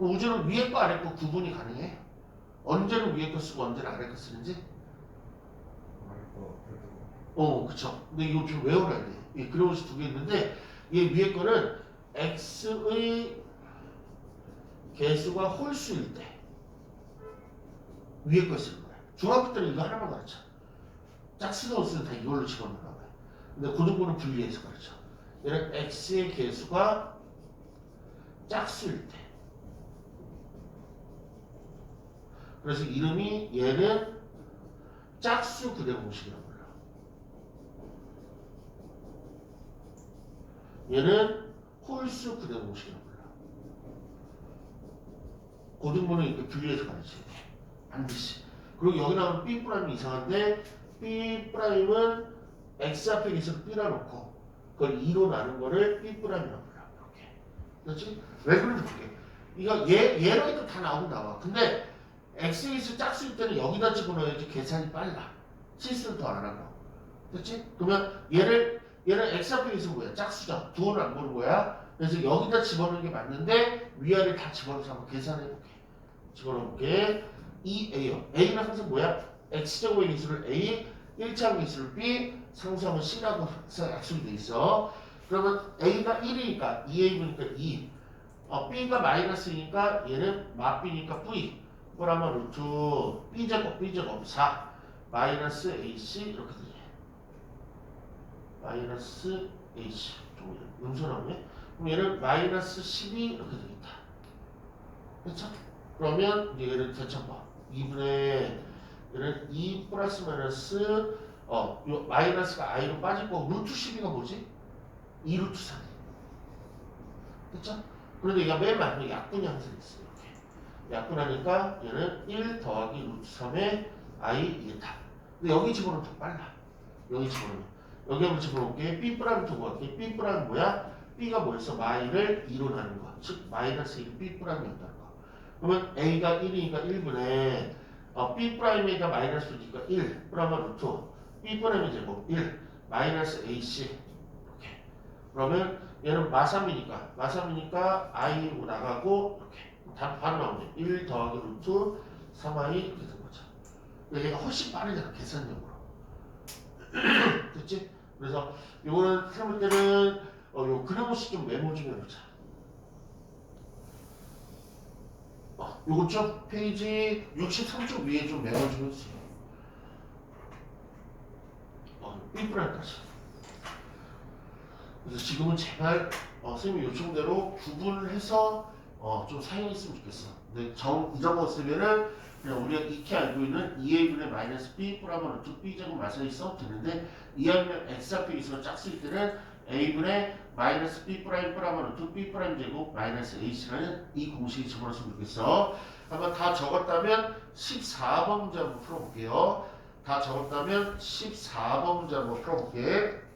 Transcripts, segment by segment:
그 우주는 위에 거 아래 거 구분이 가능해. 언제는 위에 거 쓰고 언제는 아래 거 쓰는지. 어, 그쵸. 근데 이거 좀 외워놔야 돼. 이 그래오시 두개 있는데 얘 위에 거는 x의 개수가 홀수일 때 위에 거 쓰는 거야. 중학교 때는 이거 하나만 가르쳐. 짝수가 없으면 다 이걸로 집어넣는 거야. 근데 고등부는 분리해서 가르쳐. 얘는 x의 개수가 짝수일 때. 그래서 이름이 얘는 짝수 그대 공식이라고 불러. 얘는 홀수 그대 공식이라고 불러. 고등부는 이렇게 분리해서 돼. 반드시. 그리고 여기 나오는 B 프라임이 이상한데 B 프라임은 X 앞에 계속 B라 놓고 그걸 2로 나눈 거를 B 프라임이라고 불러. 이렇게. 그렇지? 왜 그런지 볼게. 이거 얘, 얘로 해도 다 나오긴 나와. 근데 X에서 짝수일 때는 여기다 집어넣어야지 계산이 빨라. 실수를 더 안 하고. 그렇지? 그러면 얘를 얘는 X 앞에 있으면 뭐야? 짝수죠. 두어는 안 보는 거야. 그래서 여기다 집어넣는 게 맞는데 위아래 다 집어넣어서 한번 계산해 볼게. 집어넣어볼게. 2A요. A는 항상 뭐야? X제곱의 개수를 A, 1차의 개수를 B, 상수하면 C라고 항상 약속이 돼 있어. 그러면 A가 1이니까 2A니까 2. 어, B가 마이너스니까 얘는 마B니까 V. 그러면 루트 B제곱, B제곱 4. 마이너스 AC 이렇게 되지. 마이너스 H. 좀 음수 나오네. 그럼 얘는 마이너스 12 이렇게 되겠다. 그렇죠? 그러면 얘를 대처봐. 2분의 얘는 2 플러스 마이너스 어, 요 마이너스가 i로 빠질 거고 루트 12가 뭐지? 2 루트 3. 그렇죠? 그런데 얘가 맨 마지막에 약분이 항상 있어 이렇게. 약분하니까 얘는 1 더하기 루트 3의 i 이게 답. 근데 여기 집어넣으면 더 빨라. 여기 집어넣으면. 여기 한번 집어넣을게. B 프라임 두고 갈게. B 프라임 뭐야? B가 뭐였어? 마이를 2로 나눈 거. 즉 마이너스 1 B 프라임이었다는 거. 그러면 A가 1이니까 1분의 어, B 프라임이가 마이너스니까 1 프라임 루트 B 프라임의 제곱 1 마이너스 AC 이렇게. 그러면 얘는 마삼이니까 마삼이니까 I로 나가고 이렇게. 답 바로 나오네. 1 더하기 루트 3i 이렇게 된 거죠. 얘가 훨씬 빠르잖아 계산력으로. 됐지? 그래서 요거는 세볼 때는 어, 요 그래모식 좀 메모 좀 해보자. 어, 요거 좀 페이지 63쪽 위에 좀 메모 좀 해주세요. 어, 삐뿌랄까지. 그래서 지금은 제발 어, 선생님 요청대로 구분을 해서 어, 좀 사용했으면 좋겠어. 근데 정 잊어먹었으면은 그냥 우리가 익히 알고 있는 2a분의 마이너스 b 플러스 루트 b 제곱 마사이 써도 되는데 2하면 x 앞에 있으면 짝수일 때는 a분의 마이너스 b 프라임 플러스 루트 b 프라임 제곱 마이너스 h라는 이 공식이 집어넣었으면 좋겠어. 한번 다 적었다면 14번 문제 한번 풀어볼게요. 다 적었다면 14번 문제 한번 풀어볼게.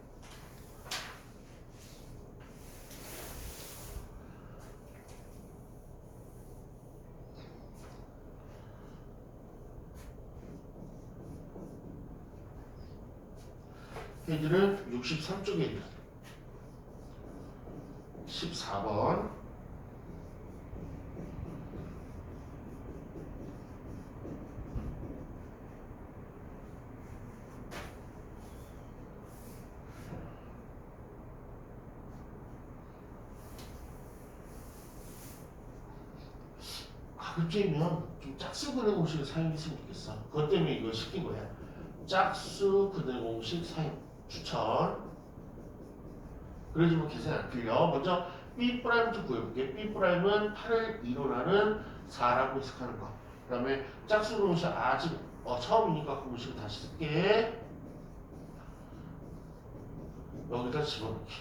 페이지는 63쪽에 있는 14번 가급적이면 좀 짝수 그대 공식을 사용했으면 좋겠어. 그것 때문에 이걸 시킨 거야. 짝수 그대 공식 사용 추천. 그래주면 계산이 안 틀려. 먼저 B 프라임부터 구해볼게. B 프라임은 8을 2로 나는 4라고 해석하는 거. 그 다음에 짝수 공식 아직 어, 처음이니까 그 공식을 다시 쓸게. 여기다 집어넣기.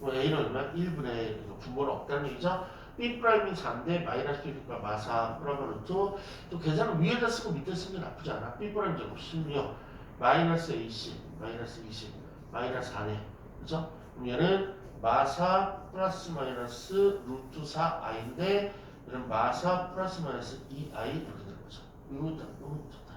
그럼 A는 얼마? 1분의 분모는 없다는 얘기죠. B 프라임이 4인데 마이너스 B니까 마사 프라임은 또, 또 계산을 위에다 쓰고 밑에 게 나쁘지 않아. B 프라임 제곱 16 마이너스 AC 마이너스 20 마이너스 4네. 그죠? 그럼 얘는 마사 플러스 마이너스 루트 4i인데 얘는 마사 플러스 마이너스 2i 이렇게 되는 거죠. 이거 있다. 이거 좋다.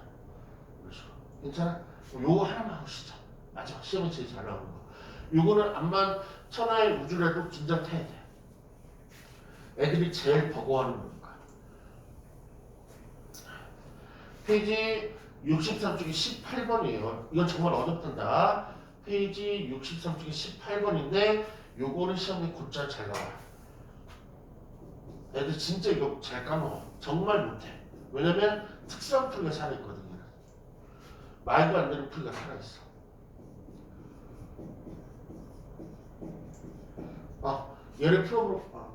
그렇죠. 괜찮아? 요거 하나만 하시죠. 마지막 세 제일 잘 나오는 거. 요거는 암만 천하의 우주라도 진작 타야 돼. 애들이 제일 버거워하는 거니까. 페이지 63쪽이 18번이에요. 이건 정말 어렵단다. 페이지 63쪽이 18번인데 요거는 시험에 곧잘 잘 나와요. 애들 진짜 이거 잘 까먹어. 정말 못해. 왜냐면 특수한 풀이가 살아있거든요. 말도 안 되는 풀이가 살아있어. 아, 얘를 풀어보러, 아,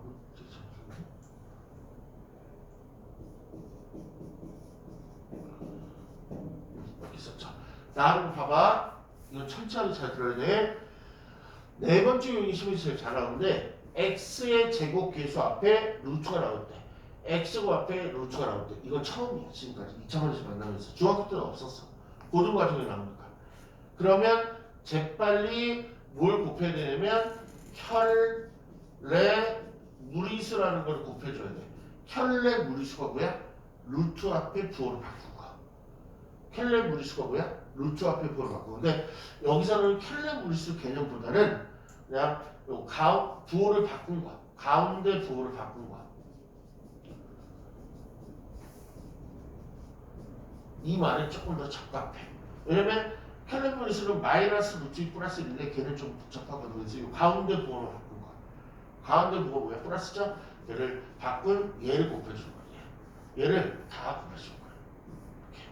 있었죠. 나는 봐봐. 이건 천천히 잘 들어야 돼. 네 번째 시험이 제일 잘 나오는데 x의 제곱 계수 앞에 루트가 나올 때 x고 앞에 루트가 나올 때 이건 처음이야 지금까지. 2차원에서 만나면서. 중학교 때는 없었어. 고등과정에 나오니까. 그러면 재빨리 뭘 곱해야 되냐면 혈레 무리수라는 걸 곱해줘야 돼. 혈레 무리수가 뭐야? 루트 앞에 부호를 바꾼 거. 혈레 무리수가 뭐야? 루트 앞에 바꾸고 근데 여기서는 혈레 무리수 개념보다는 그냥 요 가, 부호를 바꾼 거야. 가운데 부호를 바꾼 거야. 이 말이 조금 더 적합해. 왜냐면 혈레 무리수는 마이너스 루트 2 플러스 1인데 걔는 좀 복잡하거든. 그래서 이 가운데 부호를 바꾼 거야. 가운데 부호 뭐야? 플러스죠? 얘를 바꾼 얘를 곱해준 거야. 얘를 다 곱해준 거야. 이렇게.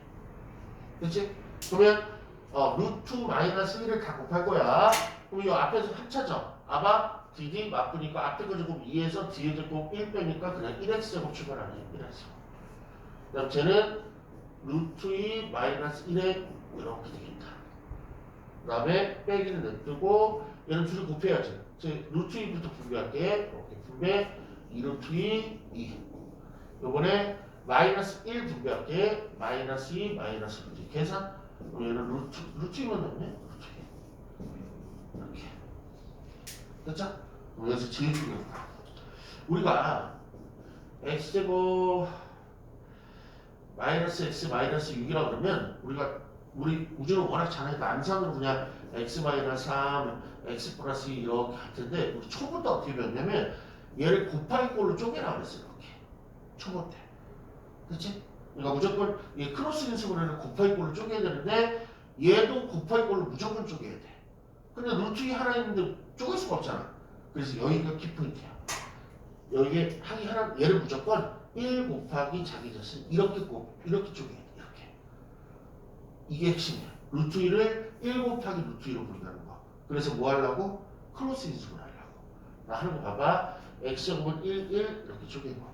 그치? 그러면 어, 루트 마이너스 1을 다 곱할 거야. 그럼 이 앞에서 합차죠. 아마 dd 맞으니까 앞에 거 제곱 2에서 뒤에 제곱 1 빼니까 그냥 1x 제곱 출발하네. 1x. 그다음 쟤는 루트 2 마이너스 1에 이렇게 되겠다. 그 다음에 빼기는 냅두고 얘는 둘이 곱해야지. 제 루트 2부터 분배할게. 이렇게 분배 2 루트 2 2. 요번에 마이너스 1 분배할게. 마이너스 2 마이너스 루트 2. 계산. 그럼 얘는 루트 루트 2만 남네. 루트 2. 이렇게. 됐죠? 그럼 여기서 제일 중요한 거. 우리가 x제곱 마이너스 x 마이너스 6이라고 그러면 우리가 우리 우주는 워낙 잘하니까 암산으로 그냥 x 마이너스 3, x 플러스 2 이렇게 할 텐데 우리 초보 때 어떻게 배웠냐면 얘를 곱하기 꼴로 쪼개라 그랬어요 이렇게 초보 때 그렇지? 그러니까 무조건 이 크로스 인수분해는 곱하기 꼴로 쪼개야 되는데 얘도 곱하기 꼴로 무조건 쪼개야 돼. 근데 루트 2 하나 있는데 쪼갤 수가 없잖아. 그래서 여기가 키포인트야. 여기에 하기 하나 얘를 무조건 1 곱하기 자기 자신 이렇게 꼭 이렇게 쪼개야 돼 이렇게. 이게 핵심이야. 루트 2를 1 곱하기 루트 2로 분리하는 거. 그래서 뭐 하려고? 크로스 인수분 하려고. 나 하는 거 봐봐. x제곱은 1, 1 이렇게 쪼개고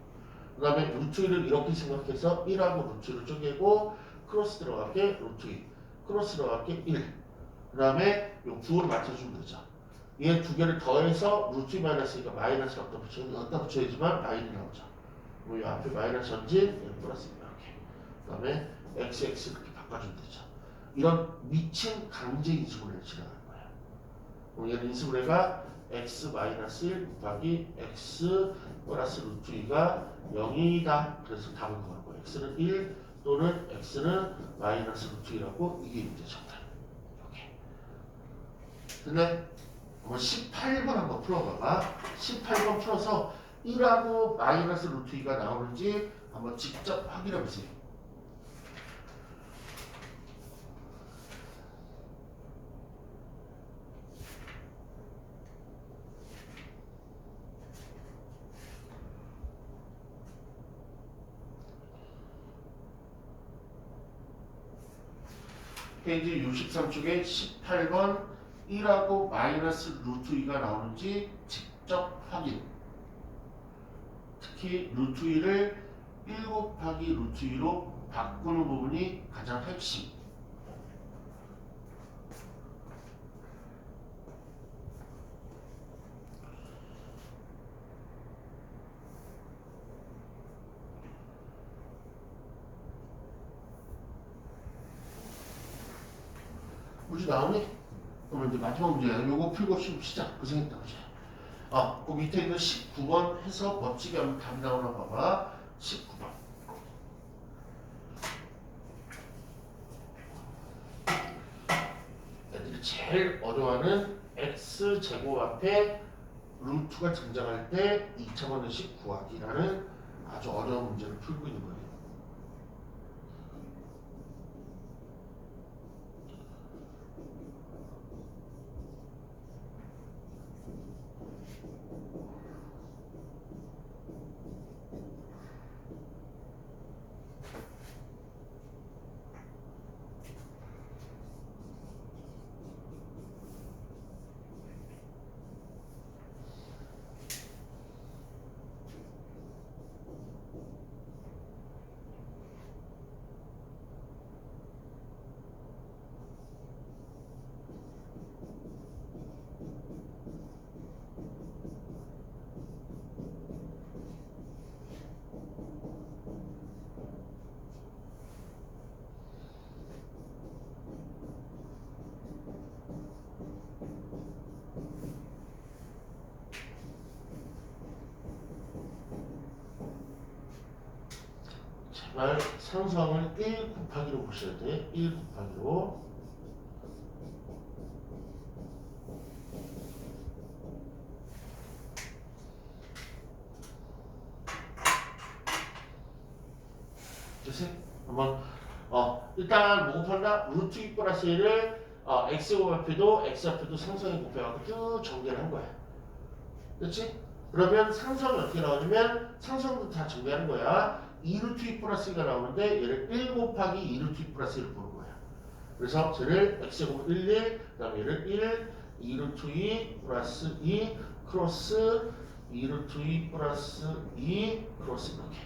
그 다음에 루트 2를 이렇게 생각해서 1하고 루트 2를 쪼개고 크로스 들어갈게 루트 2 크로스 들어갈게 1 그 다음에 요 부호를 맞춰주면 되죠. 얘 두 개를 더해서 루트 2 마이너스니까 마이너스 갖다 붙여야 여기다 붙여야지만 마이너스 나오죠. 그리고 이 앞에 마이너스 전진 얘 플러스 이렇게. 그 다음에 x, x 이렇게 바꿔주면 되죠. 이런 미친 강제 인수분해를 진행하는 거예요. 얘는 인수분해가 x 마이너스 1 곱하기 x 플러스 루트 2가 0이다. 그래서 답은 그거고 x는 1 또는 x는 마이너스 루트 2라고 이게 이제 정답 이렇게. 근데 한번 18번 한번 풀어봐봐. 18번 풀어서 1하고 마이너스 루트 2가 나오는지 한번 직접 확인해 보세요 페이지 63쪽에 18번 1하고 마이너스 루트 2가 나오는지 직접 확인. 특히 루트 2를 1 곱하기 루트 2로 바꾸는 부분이 가장 핵심. 문제 나오니? 그러면 이제 마지막 문제야. 요거 풀고 시험 시작. 고생했다, 그지? 아, 그 밑에 있는 19번 해서 멋지게 한번 답 나오나 봐봐. 19번. 애들이 제일 어려워하는 x 제곱 앞에 루트가 등장할 때 2차원의식 구하기라는 아주 어려운 문제를 풀고 있는 거예요. 제발 상성을 1 곱하기로 보셔야 돼. 1 곱하기로. 됐어요? 한번 어 일단 뭐 곱한다? 루트 2 플러스 1을 어, x 곱합해도 x 앞에도 상성에 곱해갖고 쭉 전개를 한 거야. 그렇지? 그러면 상성이 어떻게 나오냐면 상성도 다 정리하는 거야. 2루트 2 플러스 2가 나오는데 얘를 1 곱하기 2루트 2 플러스 1을 보는 거야. 그래서 쟤를 x 곱 1, 1, 그 다음에 얘를 1, 2루트 2 플러스 2 크로스 2루트 2 플러스 2 크로스 이렇게.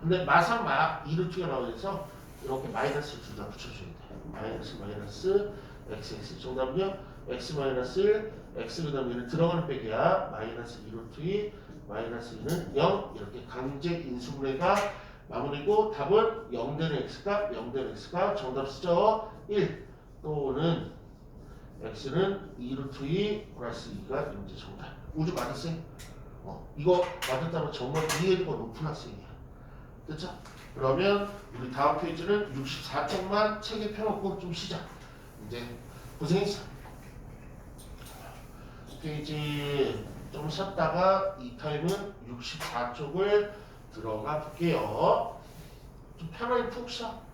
근데 마상 마 2루트가 나오면서 이렇게 마이너스 둘다 붙여줘야 돼. 마이너스 마이너스 x x 정답은요? x 마이너스 1 x 그 다음에 들어가는 빼기야 마이너스 2루트 2 마이너스 2는 0 이렇게 강제 인수분해가 마무리고 답은 0 되는 x가 0 되는 x가 정답 쓰죠. 1 또는 x는 2루트 2 플러스 2가 이제 정답. 우주 맞았어요? 어, 이거 맞았다면 정말 이해도가 높은 학생이야. 됐죠? 그러면 우리 다음 페이지는 64쪽만 책에 펴놓고 좀 쉬자. 이제 고생했어. 페이지 좀 쉬었다가 이 타임은 64쪽을 들어가 볼게요. 좀 편하게 푹 쉬어